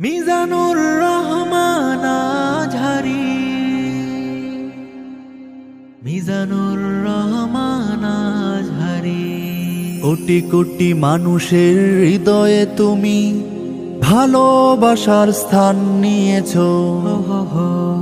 মিজানুর রহমান আজহারি। মিজানুর রহমান আজহারি। কোটি কোটি মানুষের হৃদয়ে তুমি ভালোবাসার স্থান নিয়েছো।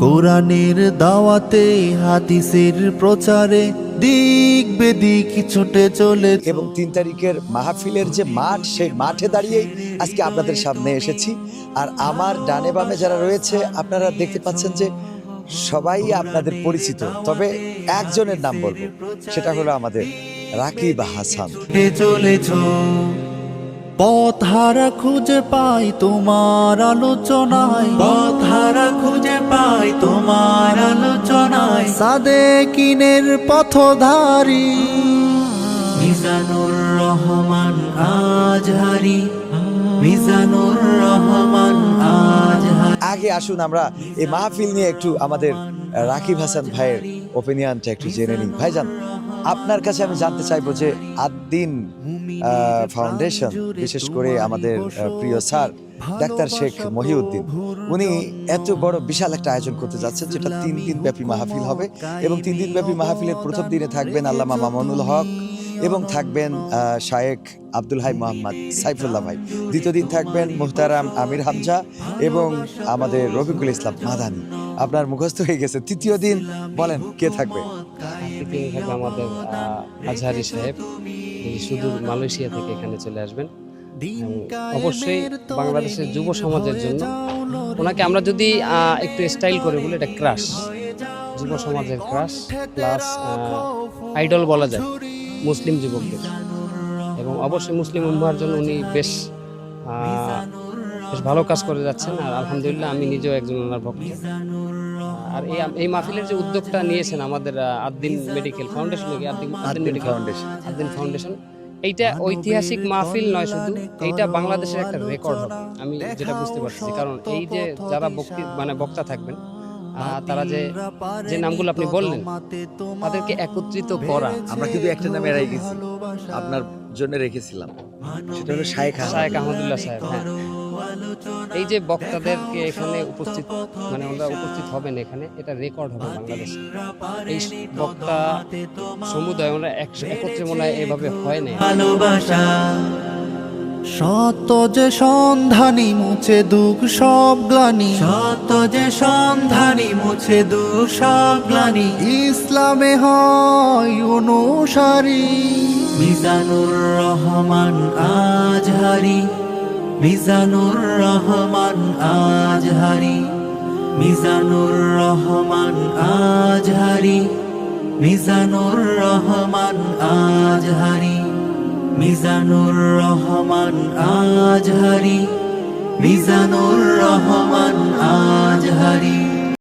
কোরআনের দাওয়াতে হাদিসের প্রচারে দিক বেদিক ছুটে চলে এবং তিন তারিখের মাহফিলের যে মাঠ সেই মাঠে দাঁড়িয়েই আজকে আপনাদের সামনে এসেছি। আর আমার ডানে বামে যারা রয়েছে আপনারা দেখতে পাচ্ছেন যে সবাই আপনাদের পরিচিত। তবে একজনের নাম বলব সেটা হলো আমাদের রাকিব হাসান। হেঁটে চলেছ? পথ হারা খুঁজে পাই তোমার আলোচনায়। পথ হারা খুঁজে পাই তোমার আলোচনায়। সাদে কিনের পথধারী। মিজানুর রহমান আজহারি মিজানুর রহমান আজহারি আগে আসুন আমরা এই মাহফিল নিয়ে একটু আমাদের রাকিব হাসান ভাইয়ের ওপিনিয়নটা একটু জেনে নিই ভাইজান আপনার কাছে আমি জানতে চাইব যে আদ্দিন আহ, ফাউন্ডেশন বিশেষ করে আমাদের প্রিয় স্যার ডাক্তার শেখ মহিউদ্দিন উনি এত বড় বিশাল একটা আয়োজন করতে যাচ্ছেন যেটা তিন দিন ব্যাপী মাহফিল হবে এবং তিন দিন ব্যাপী মাহফিলের প্রথম দিনে থাকবেন আল্লামা মামুনুল হক। এবং থাকবেন শায়েখ আব্দুল হাই মোহাম্মদ সাইফুল্লাহ ভাই। দ্বিতীয় দিন থাকবেন মুহতারাম আমির হামজা এবং আমাদের রফিকুল ইসলাম মাদানি। আপনার মুখস্থ হয়ে গেছে। তৃতীয় দিন বলেন, কে থাকবে? আমাদের আজহারি সাহেব শুধু মালয়েশিয়া থেকে এখানে চলে আসবেন। অবশ্যই বাংলাদেশের যুব সমাজের জন্য ওনাকে আমরা যদি একটু স্টাইল করে বলি, এটা ক্রাশ যুব সমাজের ক্রাশ প্লাস আইডল বলা যায়। মুসলিম যুবকদের। এবং অবশ্যই মুসলিম উম্মার জন্য উনি বেশ বেশ ভালো কাজ করে যাচ্ছেন। আর আলহামদুলিল্লাহ আমি নিজেও একজন ওনার ভক্ত। আর এই এই মাহফিলের যে উদ্যোগটা নিয়েছেন আমাদের Addin medical foundation Addin medical? Foundation. Addin foundation. এইটা ঐতিহাসিক মাহফিল নয় শুধু এইটা বাংলাদেশের একটা রেকর্ড হবে। আমি যেটা বুঝতে পারছি কারণ এই যে যারা বক্তি মানে বক্তা থাকবেন আহ, তারা যে যে নামগুলো আপনি বললেন তাদেরকে একত্রিত করা। আমরা কিন্তু একটা নামে এড়াই গেছি আপনার জন্য রেখেছিলাম। সেটা হলো শায়েখ শায়েখ আহমদুল্লাহ সাহেব হ্যাঁ। এই যে বক্তাদেরকে এখানে উপস্থিত মানে ওরা উপস্থিত হবেন এখানে এটা রেকর্ড হবে বাংলাদেশে। এই বক্তা সমুদায় ওরা এক- একত্রে মনে হয় এভাবে হয় না ভালোবাসা। সত্য যে সন্ধানী মুছে দুঃখ সব গ্লানি। সত্য যে সন্ধানী মুছে দুঃখ সব গ্লানি। ইসলামে হয় অনুসারী। মিজানুর রহমান আজহারি মিজানুর রহমান আজহারি মিজানুর রহমান আজহারি মিজানুর রহমান আজহারি মিজানুর রহমান আজহারি মিজানুর রহমান আজহারি